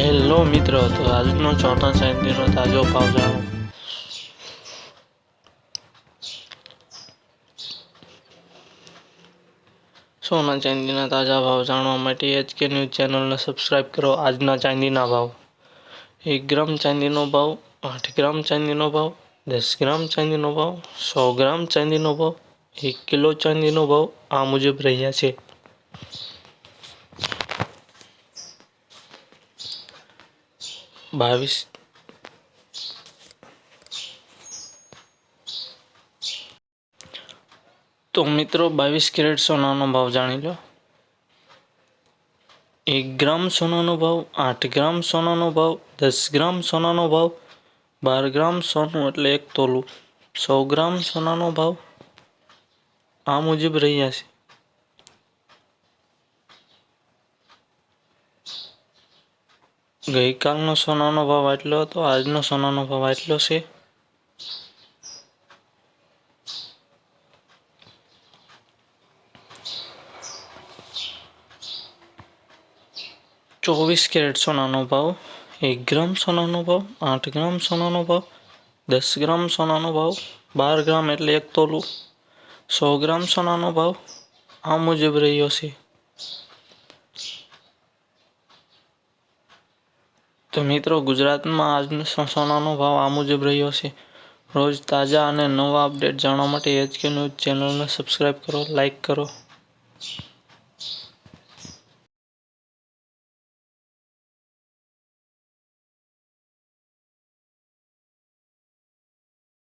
Hello મિત્રો, તો આજનો ચોથા ચાંદીનો તાજો ભાવ જાણો. સોના ચાંદીના તાજા ભાવ જાણવા માટે એચકે ન્યૂઝ ચેનલને સબસ્ક્રાઇબ કરો. આજના ચાંદીના ભાવ. એક ગ્રામ ચાંદીનો ભાવ, આઠ ગ્રામ ચાંદીનો ભાવ, દસ ગ્રામ ચાંદીનો ભાવ, સો ગ્રામ ચાંદીનો ભાવ, એક કિલો ચાંદીનો ભાવ આ મુજબ રહ્યા છે. બાવીસ. તો મિત્રો, બાવીસ કેરેટ સોનાનો ભાવ જાણી લો. એક ગ્રામ સોનાનો ભાવ, આઠ ગ્રામ સોનાનો ભાવ, દસ ગ્રામ સોનાનો ભાવ, બાર ગ્રામ સોનું એટલે એક તોલું. સો ગ્રામ સોનાનો ભાવ આ મુજબ રહ્યા છે. ગઈકાલનો સોનાનો ભાવ આટલો હતો, આજનો સોનાનો ભાવ આટલો છે? ચોવીસ કેરેટ સોનાનો ભાવ એક ગ્રામ સોનાનો ભાવ આઠ ગ્રામ સોનાનો ભાવ દસ ગ્રામ સોનાનો ભાવ બાર ગ્રામ એટલે એક તોલું. સો ગ્રામ સોનાનો ભાવ આ મુજબ રહ્યો છે. તો મિત્રો, ગુજરાતમાં આજનો સોનાનો ભાવ આ મુજબ રહ્યો છે. રોજ તાજા અને નવા અપડેટ જાણવા માટે એચકે ન્યૂઝ ચેનલને સબસ્ક્રાઈબ કરો લાઈક કરો.